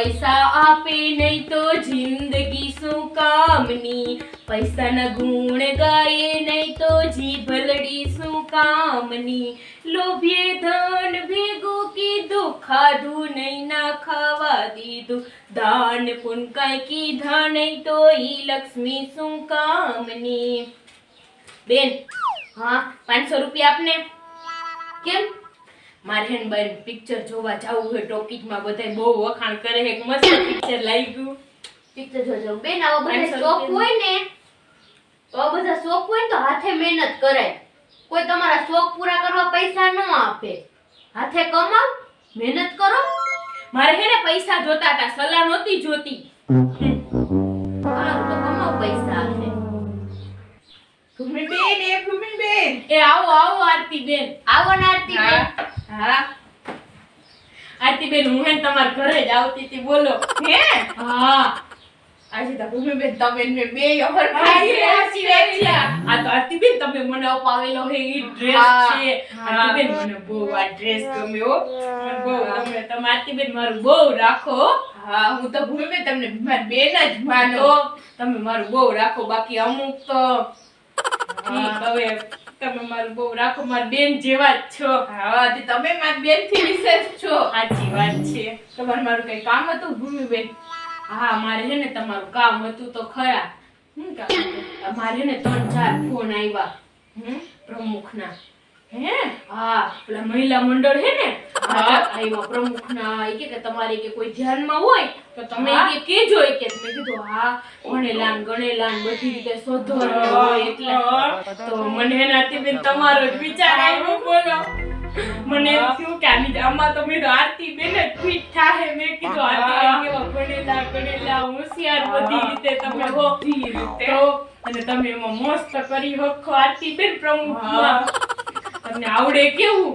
પૈસા આપે નહીં તો જિંદગી શું કામની? પૈસાના ગુણ ગાય નહીં તો જીભલડી શું કામની? લોભીએ ધન ભેગું કીધું, ખાધું નહીં ના ખાવા દીધું. દાન પુન કાંઈ કીધા નહીં તો ઈ લક્ષ્મી શું કામની? બેન, હા, પાંચસો રૂપિયા આપને. કેમ? મારે હેન બેન પિક્ચર જોવા જાવું હોય ટોકીજમાં બધાય બહુ વખાણ કરે એક મસ્ત પિક્ચર લાગ્યું. પિક્ચર જોજો બેન આવો બધા શોખ હોય ને તો બધા શોખ હોય ને તો હાથે મહેનત કરાય. કોઈ તમારા શોખ પૂરા કરવા પૈસા ન આપે. હાથે કમાવ મહેનત કરો. મારે હે ને પૈસા જોતા હતા સલાહ નહોતી જોતી. તો કમાવ પૈસા હાથે. બેન એ ભૂમિબેન એ આવો આવો આરતી બેન. આવો ને આરતી બેન. હા. આરતી બેન હું હે તમારા ઘરે જ આવતી હતી બોલો. હે? હા. આજે તો ભૂમિબેન તમે ને બે અમર હા, એ સાચી વાત છે. આ તો આરતીબેન તમે મને અપાવેલો હે ઈ ડ્રેસ છે. હા. આરતીબેન મને બહુ આ ડ્રેસ ગમ્યો મને બહુ ગમે તમે આરતીબેન મારું બહુ રાખો હા. હું તો ભૂમિબેન તમને મારી બેન જ માનો. તમે મારું બહુ રાખો. બાકી અમુક તો ઠીક હવે તમે મારું બહુ રાખો મારી બેન જેવા જ છો. હા તમે મારી બેનથી વિશેષ છો. સાચી વાત છે. તમારે મારું કઈ કામ હતું ભૂમિબેન? હા મારે છે ને તમારું કામ હતું તો ખરા. શું કામ મારે ને ત્રણ ચાર ફોન આવ્યા હમ? પ્રમુખના. હે? હા પેલા મહિલા મંડળ હે ને. આવ્યા પ્રમુખના ઈ કે કે તમારે કે કોઈ ધ્યાનમાં હોય તો તમે. કે કેજો કે. મેં કીધું હા ભણેલા ને ગણેલા ને બધી રીતે શોધો એટલે તો મને એનાથી બેન તમારો જ વિચાર આવ્યો બોલો. મને એમ થયું કે આની આમાં તો મેં તો આરતી બેન જ ફીટ થાહે. મેં કીધું આરતી કેવા ભણેલા ગણેલા હોશિયાર બધી રીતે તમે હો. તો અને તમે એમાં મસ્ત કરી હખો આરતી બેન પ્રમુખમાં. તમને આવડે કેવું?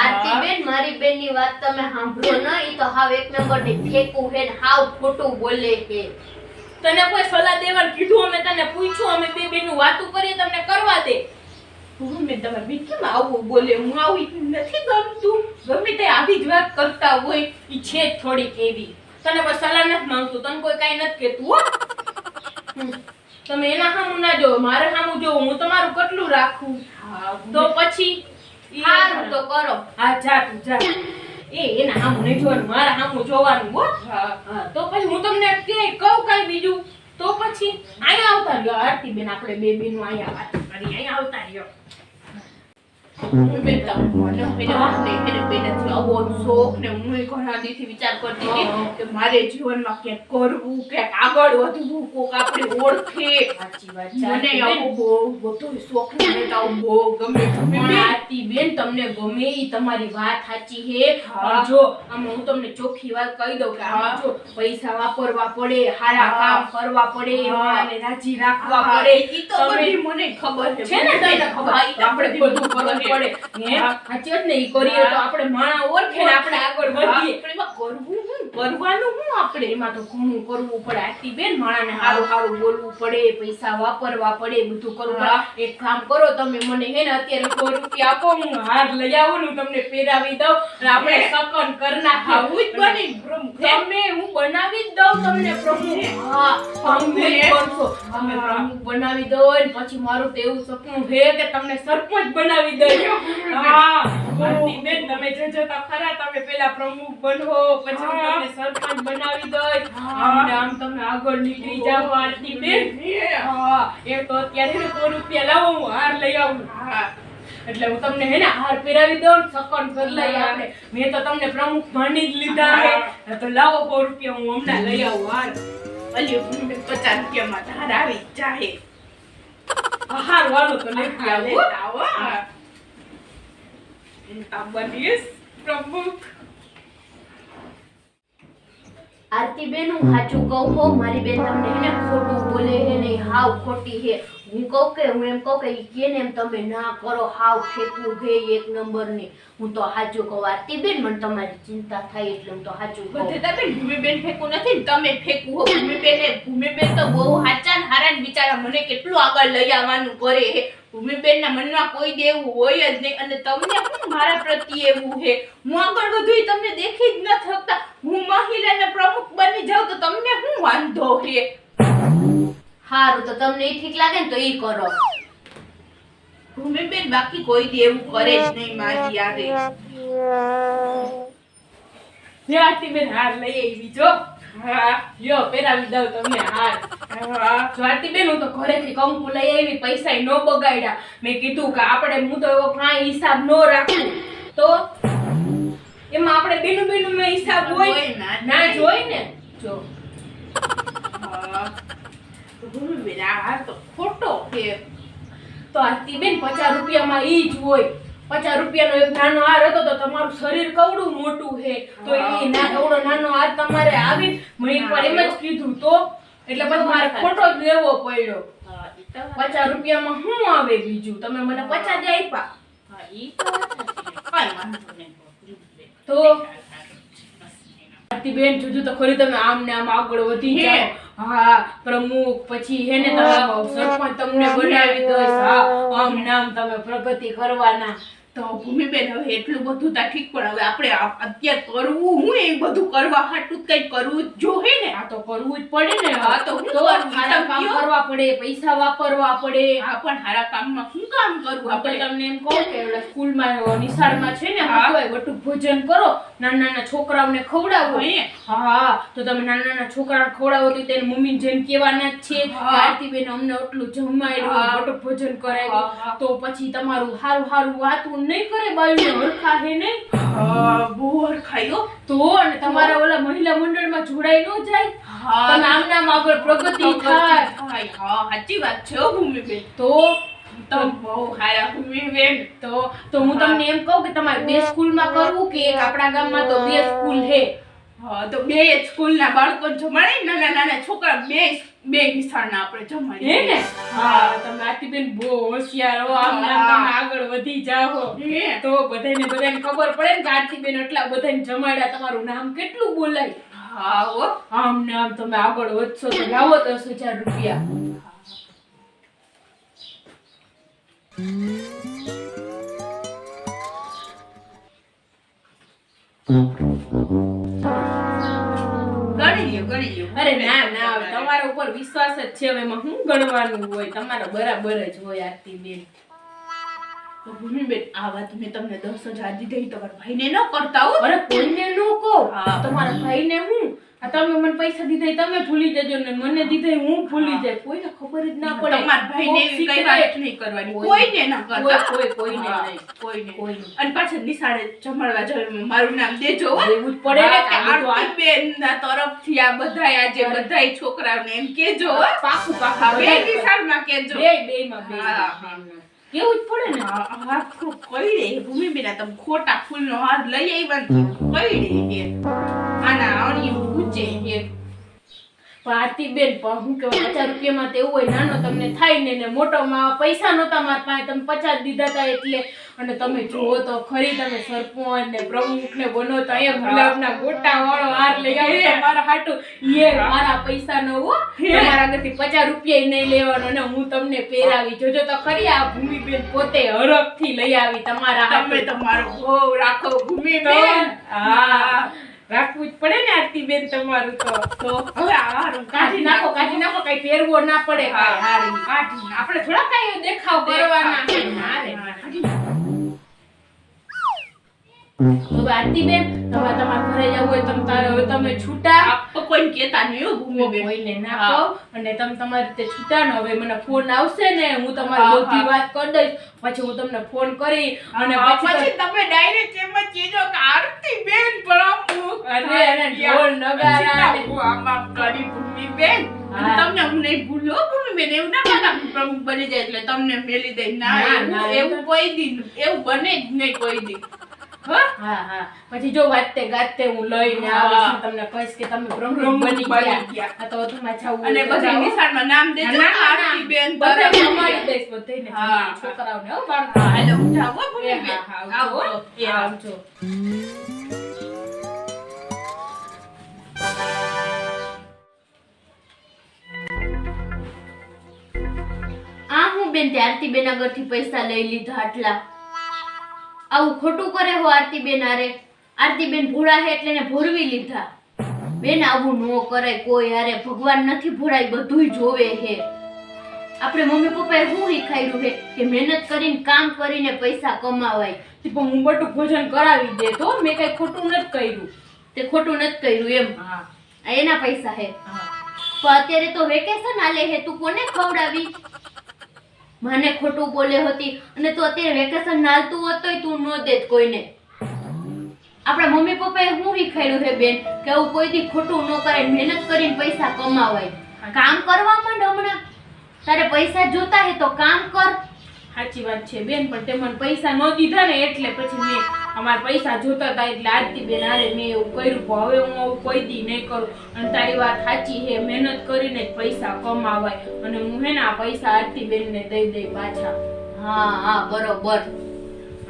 આરતી બેન મારી બેનની વાત તમે સાંભળો ન ઈ તો હાવ એક નંબરની ફેકું હે ને હાવ ખોટું બોલે હે તને કોઈ સલાહ દેવાનું કીધું અમે તને પૂછ્યું અમે બે બેનું વાતું કરીએ તમને કરવા દે. ભૂમિબેન તમારે બી કેમ આવું બોલે? હું આવું નથી ગમતું. ગમે તે આવી જ વાત કરતા હોય ઈ છે જ થોડીક એવી. તને કોઈ સલાહ નથી માંગતું તને કોઈ કઈ નથી કહેતું હો. તમે એના સામું ના જોવો મારે સામું જોવો હું તમારું કેટલું રાખું. તો પછી સારું તો કરો. હા જા તું જા. એ એના સામું નહીં જોવાનું મારા સામું જોવાનું હો. તો પછી હું તમને કે કહું કઈ બીજું? તો પછી અહીંયા આવતા રહ્યો આરતી બેન આપણે બે બેનું અહીંયા વાત કરી અહીંયા આવતા રહ્યો. ભૂમિબેન તમે મને પેલા મને એને બેનાથી આવો શોખ ને હું એ ઘણા વિચાર કરતી હતી કે મારે જીવનમાં ક્યાંક કરવું ક્યાંક આગળ વધવું કોક આપણે ઓળખે વાત મને આવું બહુ બધું શોખ મને તો બહુ ગમે આરતી બેન તમને ગમે તમારી વાત સાચી હે. જો આમાં હું તમને ચોખ્ખી વાત કહી દઉં કે આમાં. જો પૈસા વાપરવા પડે હારા કામ કરવા પડે. માને રાજી રાખવા પડે ઈ તો બધી મને ખબર છે ને આપણે બધું ખબર પડે. સાચી વાત ને ઈ કરીએ તો આપણે માણા ઓળખે ને આપણે આગળ વધીએ. એમાં કરવું હું? કરવાનું શું આપણે? એમાં તો ઘણું કરવું પડે. આરતી બેન માણાને સારું સારું બોલવું પડે પૈસા વાપરવા પડે બધું કરવું પડે. એક કામ કરો તમે મને હે ને અત્યારે સો રૂપિયા આપો હું હાર લઈ આવું હું તમને પહેરાવી દઉં. અને આપણે સકન કરના ખાવું જ બની. તમે બનાવી દઉં તમને પ્રમુખ હા પ્રમુખ તમે પ્રમુખ બનાવી દો ને પછી મારું તો એવું સપનું છે કે તમને સરપંચ બનાવી દઉં. હા બેન તમે જજો તો ખરા તમે પેલા પ્રમુખ બનો પછી હું તમને સરપંચ બનાવી દઈશ. અમને આમ તમે આગળ નીકળી જાઓ આરતી બેન. હા એ તો અત્યારે સો રૂપિયા લાવો હું હાર લઈ આવું. હા. એટલે હું તમને હે ને હાર પહેરાવી દઉં સકન બદલાઈ આપણે. મેં તો તમને પ્રમુખ માની જ લીધા હે. તો લાવો સો રૂપિયા હું હમણાં લઈ આવું હાર અલી પચાસ રૂપિયામાં ધાર આવી જાહે. હાર વાળો તો લેતી હા, આવો. આ બનીશ પ્રમુખ. આરતી બેન હું સાચું કહું હો મારી બેન તમને હે ને ખોટું બોલે હે ને હાવ ખોટી હે. હું કહું કે હું એમ કહું કે કે ને એમ તમે ના કરો, હાવ ફેંકવું હે એક નંબરની. હું તો સાચું કહું આરતીબેન મને તમારી ચિંતા થાય એટલે હું તો સાચું કહું. બધે તમે ભૂમિબેન ફેંકવું નથી ને તમે ફેંકવું હો, ભૂમિબેન ભૂમિબેન તો બહુ હાચા ને હારા ને બિચારા મને કેટલું આગળ લઈ આવવાનું કરે હે ભૂમિબેનના મનમાં કોઈ દેવું હોય જ નહીં અને તમને પણ મારા પ્રત્યે એવું હે હું આગળ વધુ તમને દેખી જ ન શકતા. હું મહિલાના પ્રમુખ બની જાઉં તો તમને શું વાંધો હે સારું તો તમને એ ઠીક લાગે ને તો એ કરો. ભૂમિબેન બાકી કોઈ દેવું કરે જ નહીં મારી યારે જ્યાંથી બેન હાર લઈ આવી જો. હા લ્યો પહેરાવી દઉં તમને હાર. હા. બેન હું તો ઘરેથી કંકુ લઈ આવી પૈસા ન બગાડ્યા. મેં કીધું કે આપણે હું તો એવો કાંઈ હિસાબ ન રાખું. તો એમાં આપણે બેનું બેનું માં હિસાબ હોય ના. જોઈ ને? જો. ભૂમિબેન આ હાર તો ખોટો હે તો આરતીબેન પચાસ રૂપિયામાં ઈ જ હોય. પચાસ રૂપિયાનો એક નાનો હાર હતો તો તમારું શરીર કવડું મોટું છે. તો એ ના એવડો નાનો હાર તમારે આવી. મેં એકવાર એમ જ કીધું તો. એટલે પછી મારે ખોટો જ લેવો પડ્યો. પચાસ રૂપિયામાં શું આવે બીજું? તમે મને પચાસ જ આપ્યા. તો બેન જોજો તો? ખરી તમે આમ ને આમ આગળ વધી જાઓ. હા પ્રમુખ પછી હે ને સરપંચ તમને બનાવી દઈશ. હા આમ નામ તમે પ્રગતિ કરવાના. તો ભૂમિબેન હવે એટલું બધું તા ઠીક પણ હવે આપણે અત્યારે કરવું હું એ બધું કરવા હાટું કઈ કરવું જ જોઈએ ને. આ તો કરવું જ પડે ને. હા, તો તો હારા કામ કરવા પડે પૈસા વાપરવા પડે. આ પણ હારા કામમાં શું કામ કરવું આપણે? તમને એમ કહું કે સ્કૂલમાં નિશાળમાં છે ને હા. વટુક ભોજન કરો. નાના નાના છોકરાઓને ખવડાવો હે. હા તો તમે નાના નાના છોકરાને ખવડાવો તો તેને મમ્મી જેમ કહેવાના જ છે. આરતીબેન અમને એટલું જમાડ્યું હા. ભોજન કરાવ્યું તો પછી તમારું હારું હારું વાતું નહીં કરે બાયુને હરખા હે નહીં? બહુ હરખાયો તો અને તમારા ઓલા મહિલા મંડળમાં જોડાઈ ન જાય? હા. આમ નામ આગળ પ્રગતિ થાય. થાય. હા સાચી વાત છે ભૂમિબેન. તો તમે બહુ હારા બેન તો તો હું તમને એમ કહું કે તમારે બે સ્કૂલમાં કરવું કે એક આપણા ગામમાં તો બે સ્કૂલ હે તો બે સ્કૂલના બાળકો જમાડે નાના નાના છોકરા બે બે નિશાળના આપણે જમાડીએ. હે ને? હા. તમે આરતીબેન બહુ હોશિયાર હો. આમ આમ આગળ વધી જાઓ. તો બધાને બધાને ખબર પડે ને કે આરતીબેન એટલા બધાને જમાડ્યા. તમારું નામ કેટલું બોલાય? હા હો. આમ નામ તમે આગળ વધશો તો લાવો દસ હજાર રૂપિયા ગણી લ્યો ગણી લ્યો અરે ના ના તમારા ઉપર વિશ્વાસ જ છે હવે એમાં. હું ગણવાનું હોય? તમારો બરાબર જ હોય આરતીબેન. તો ભૂમિબેન આ વાત મેં તમને દસ હજાર દીધી તમારા ભાઈને ન કરતા હો. અરે કોઈને ન કહો. તમારા ભાઈને હું? આ તમે મને પૈસા દીધા તમે ભૂલી જજો ને મને દીધા હું ભૂલી જાય. કોઈને ખબર જ ના પડે. તમારા ભાઈને એવી કઈ વાત નહીં કરવાની. કોઈને ના કરતા. કોઈ કોઈને નહીં. કોઈને. કોઈને. અને પાછા નિશાળે જમાડવા જવાનું. મારું નામ દેજો એવું જ પડે ને આ બધું આ- બધા તરફથી આ બધાય આજે બધાય છોકરાઓને એમ કેજો. પાકું પાકું. બે નિશાળમાં કેજો. બે બે માં બે. કેવું જ પડે ને? હાથ તો કઈ રે ભૂમિ બેના તમે ખોટા ફૂલનો હાર લઈ આવ્યા ને કઈ રે. આના અણિયું ઊંચે હે. પણ હું કેવાય પચાસ રૂપિયામાં તો એવું હોય નાનો તમને થાય ને મોટોમાં પૈસા નહોતા મારા પાસે તમે પચાસ દીધા હતા એટલે. અને તમે જુઓ તો ખરી તમે સરપંચ ને પ્રમુખ ને બનો તો અહીંયા ગુલાબના ગોટા વાળો હાર લઈ આવ્યો મારા હાટુ. એ મારા પૈસા નો હો. તમારા આગળથી પચાસ રૂપિયા નહીં લેવાનો અને હું તમને પહેરાવી. જોજો તો ખરી આ ભૂમિબેન પોતે હરખથી લઈ આવી તમારા તમે તમારો બહુ રાખો ભૂમિબેન. હા. રાખવું જ પડે ને આરતી બેન તમારું તો તો હવે હારું કાઢી નાખો કાઢી નાખો કઈ પહેરવો ના પડે હા, હારી. કાઢી આપણે થોડા કઈ દેખાવ કરવાના હારે. કાઢી નાખો. હવે આરતીબેન હવે તમારા ઘરે જવું હોય તમે તારે હવે તમે છૂટા. કોઈને કહેતા નહીં હો ભૂમિબેન. કોઈને ના કહો. અને તમે તમારી રીતે છૂટા ને હવે મને ફોન આવશે ને હું તમારી બધી વાત કરી દઈશ. પછી હું તમને ફોન કરી અને પછી તમે ડાયરેક્ટ એમ જ કહેજો કે આરતીબેન પણ અરે, અરે, ઢોલ નગારા. હું આમ આમ કરી ભૂમિ બેન. તમને હું નહીં ભૂલો ભૂમિબેન એવું ના કરતા પ્રમુખ બની જાય એટલે તમને મેલી દઈ. ના એવું કોઈ દી એવું બને જ નહીં કોઈ દી હા પછી જો વાતે ગાતે હું લઈને આવીશ તમને કહીશ કે તમે બ્રહ્મ બ્રહ્મ બની ગયા ગયા. આ તો તમારે માછા અને બધી. નિશાળમાં નામ દેજો આરતી બેન ના. અમારી દેશ બધાને. છોકરાઓને હો બાળકો. હા હાલો એ ભૂમિબેન. હા, હા, આવજો, આ હું બેન ત્યારથી આરતી બેન આગળથી પૈસા લઈ લીધા આટલા આવું ખોટું કરે હો આરતીબેન આરે આરતી બેન ભોળા હે એટલે એને ભોરવી લીધા. બેન આવું ન કરાય. કોઈ હારે ભગવાન નથી ભોળાય બધુંય જોવે હે. આપણે મમ્મી પપ્પાએ શું શીખાયું હે? કે મહેનત કરીને કામ કરીને પૈસા કમાવાય. પણ હું બટું ભોજન કરાવી દે તો મેં કઈ ખોટું નથી કર્યું. તે ખોટું નથી કર્યું એમ. હા. એના પૈસા હે. હા. પણ અત્યારે તો વેકેશન આલે હે તું કોને ખવડાવી? મને ખોટું બોલે હતી અને તું અત્યારે વેકેશન નાલતું હોત તોય તું ન દેત કોઈને. આપણા મમ્મી પપ્પાએ હું શીખાડ્યું છે બેન? કે આવું કોઈ દી ખોટું ન કરાય મહેનત કરીને પૈસા કમાવાય. કામ કરવા માંડ હમણાં. તારે પૈસા જોતા હે તો કામ કર. સાચી વાત છે બેન પણ તે મને પૈસા ન દીધા ને એટલે પછી મેં અમારા પૈસા જોતા હતા એટલે આરતી બેન હારે મેં એવું કર્યું હવે હું આવું કોઈ દી નહીં કરું. અને તારી વાત સાચી છે મહેનત કરીને જ પૈસા કમાવાય. અને હું હે ને આ પૈસા આરતી બેનને દઈ દઈ પાછા. હા હા બરોબર.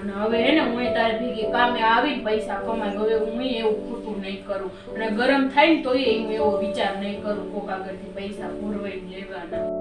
અને હવે હે ને હું તારે ભેગી કામે આવીને પૈસા કમાય. હવે હું એવું ખોટું નહીં કરું. અને ગરમ થાય ને તોય હું એવો વિચાર નહીં કરું કોક આગળથી પૈસા ભરવાઈ લેવાના.